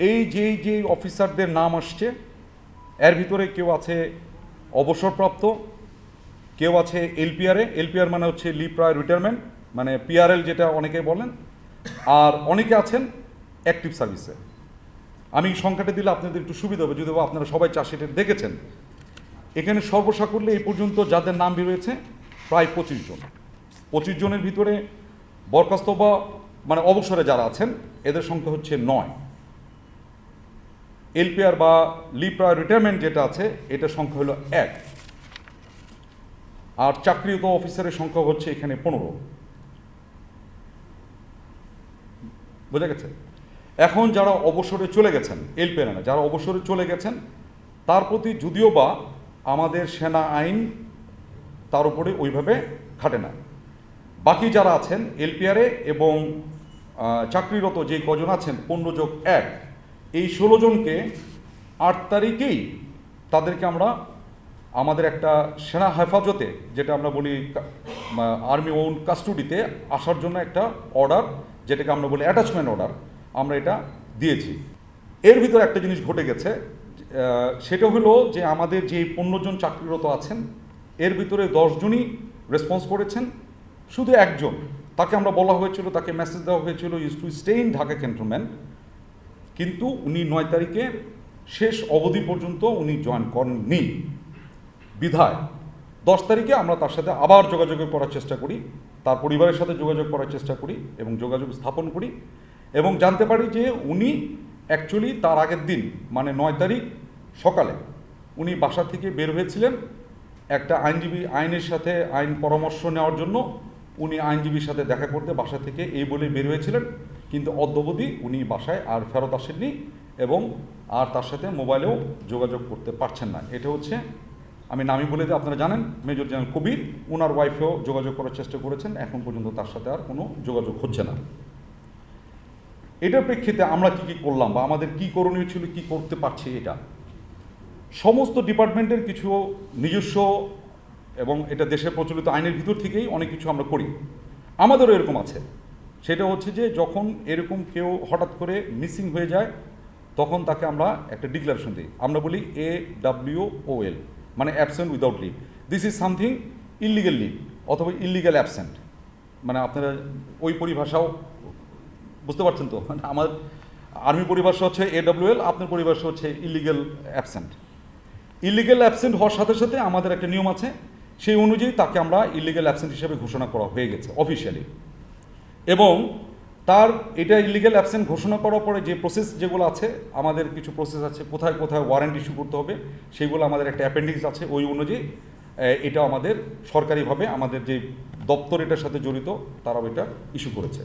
এই যে যে অফিসারদের নাম আসছে, এর ভিতরে কেউ আছে অবসরপ্রাপ্ত, কেউ আছে এলপিআরে, এলপিআর মানে হচ্ছে লিভ প্রায় রিটায়ারমেন্ট মানে পিআরএল যেটা অনেকে বলেন, আর অনেকে আছেন অ্যাক্টিভ সার্ভিসে। আমি সংখ্যাটা দিলে আপনাদের একটু সুবিধা হবে, যদি আপনারা সবাই চাষিটা দেখেছেন। এখানে সর্বসাকুল্যে এই পর্যন্ত যাদের নাম বেরোয়েছে প্রায় পঁচিশ জন। পঁচিশ জনের ভিতরে বরখাস্ত বা মানে অবসরে যারা আছেন, এদের সংখ্যা হচ্ছে নয়। এলপিআর বা লিপ্রা রিটায়ারমেন্ট যেটা আছে, এটার সংখ্যা হলো এক। আর চাকরিরত অফিসারের সংখ্যা হচ্ছে এখানে পনেরো। বোঝা গেছে? এখন যারা অবসরে চলে গেছেন, এলপিআর না, যারা অবসরে চলে গেছেন, তার প্রতি যদিও বা আমাদের সেনা আইন তার উপরে ওইভাবে খাটে না। বাকি যারা আছেন, এলপিআরে এবং চাকরিরত যে কজন আছেন, পনেরো যোগ এক এই ষোলো জনকে আট তারিখেই তাদেরকে আমরা আমাদের একটা সেনা হেফাজতে, যেটা আমরা বলি আর্মি ওন কাস্টডিতে আসার জন্য একটা অর্ডার যেটাকে আমরা বলি অ্যাটাচমেন্ট অর্ডার আমরা এটা দিয়েছি। এর ভিতরে একটা জিনিস ঘটে গেছে সেটা হলো যে আমাদের যে পনেরো জন চাকরিরত আছেন, এর ভিতরে দশজনই রেসপন্স করেছেন, শুধু একজন, তাকে আমরা বলা হয়েছিল, তাকে মেসেজ দেওয়া হয়েছিল use to stay in Dhaka cantonment কিন্তু উনি নয় তারিখের শেষ অবধি পর্যন্ত উনি জয়েন করেননি। বিধায়, দশ তারিখে আমরা তার সাথে আবার যোগাযোগ করার চেষ্টা করি, তার পরিবারের সাথে যোগাযোগ করার চেষ্টা করি এবং যোগাযোগ স্থাপন করি এবং জানতে পারি যে উনি অ্যাকচুয়ালি তার আগের দিন মানে নয় তারিখ সকালে উনি বাসা থেকে বের হয়েছিলেন। একটা আইনজীবী আইনের সাথে আইন পরামর্শ নেওয়ার জন্য উনি আইনজীবীর সাথে দেখা করতে বাসা থেকে এই বলে বের হয়েছিলেন। কিন্তু অদ্যবধি উনি বাসায় আর ফেরত আসেননি এবং আর তার সাথে মোবাইলেও যোগাযোগ করতে পারছেন না। এটা হচ্ছে, আমি নামই বলে দিই, আপনারা জানেন, মেজর জেনারেল কবির ওনার ওয়াইফেও যোগাযোগ করার চেষ্টা করেছেন, এখন পর্যন্ত তার সাথে আর কোনো যোগাযোগ হচ্ছে না। এটার প্রেক্ষিতে আমরা কি কি করলাম বা আমাদের কি করণীয় ছিল, কি করতে পারছি এটা? সমস্ত ডিপার্টমেন্টের কিছু নিজস্ব এবং এটা দেশের প্রচলিত আইনের ভিতর থেকেই অনেক কিছু আমরা করি। আমাদেরও এরকম আছে। সেটা হচ্ছে যে যখন এরকম কেউ হঠাৎ করে মিসিং হয়ে যায়, তখন তাকে আমরা একটা ডিক্লারেশন দিই। আমরা বলি এ ডাব্লিউ ও এল মানে absent without leave this is something illegal leave অথবা ইলিগাল অ্যাবসেন্ট মানে আপনারা ওই পরিভাষাও বুঝতে পারছেন তো? মানে আমার আর্মি পরিভাষা হচ্ছে এ ডাব্লিউ এডব্লিউএল আপনার পরিভাষা হচ্ছে ইলিগেল অ্যাবসেন্ট ইলিগেল অ্যাবসেন্ট হওয়ার সাথে সাথে আমাদের একটা নিয়ম আছে, সেই অনুযায়ী তাকে আমরা ইলিগেল অ্যাবসেন্ট হিসেবে ঘোষণা করা হয়ে গেছে অফিসিয়ালি এবং তার এটা ইলিগাল অ্যাবসেন্ট ঘোষণা করার পরে যে প্রসেস যেগুলো আছে, আমাদের কিছু প্রসেস আছে, কোথায় কোথায় ওয়ারেন্ট ইস্যু করতে হবে সেইগুলো আমাদের একটা অ্যাপেন্ডিক্স আছে, ওই অনুযায়ী এটা আমাদের সরকারিভাবে আমাদের যে দপ্তর এটার সাথে জড়িত, তারাও এটা ইস্যু করেছে।